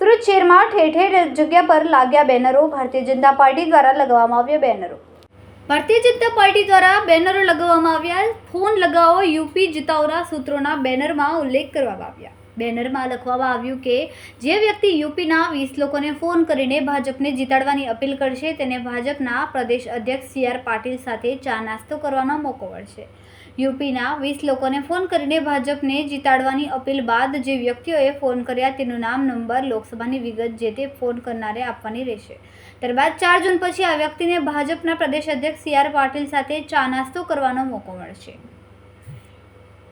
સુરત શહેરમાં ઠેર ઠેર જગ્યા પર લાગ્યા બેનરો. ભારતીય જનતા પાર્ટી દ્વારા લગાવવામાં આવ્યા બેનરો. ભારતીય જનતા પાર્ટી દ્વારા બેનરો લગાવવામાં આવ્યા. ફોન લગાવો યુપી જીતાવરા સૂત્રોના બેનરમાં ઉલ્લેખ કરવામાં આવ્યા. બેનરમાં લખવામાં આવ્યું કે જે વ્યક્તિ યુપીના વીસ લોકોને ફોન કરીને ભાજપને જીતાડવાની અપીલ કરશે, તેને ભાજપના પ્રદેશ અધ્યક્ષ સી આર પાટીલ સાથે ચા નાસ્તો કરવાનો મોકો મળશે. યુપીના વીસ લોકોને ફોન કરીને ભાજપને જીતાડવાની અપીલ બાદ જે વ્યક્તિઓએ ફોન કર્યા તેનું નામ નંબર, લોકસભાની વિગત જે તે ફોન કરનારે આપવાની રહેશે. ત્યારબાદ ચાર જૂન પછી આ વ્યક્તિને ભાજપના પ્રદેશ અધ્યક્ષ સી આર પાટીલ સાથે ચા નાસ્તો કરવાનો મોકો મળશે.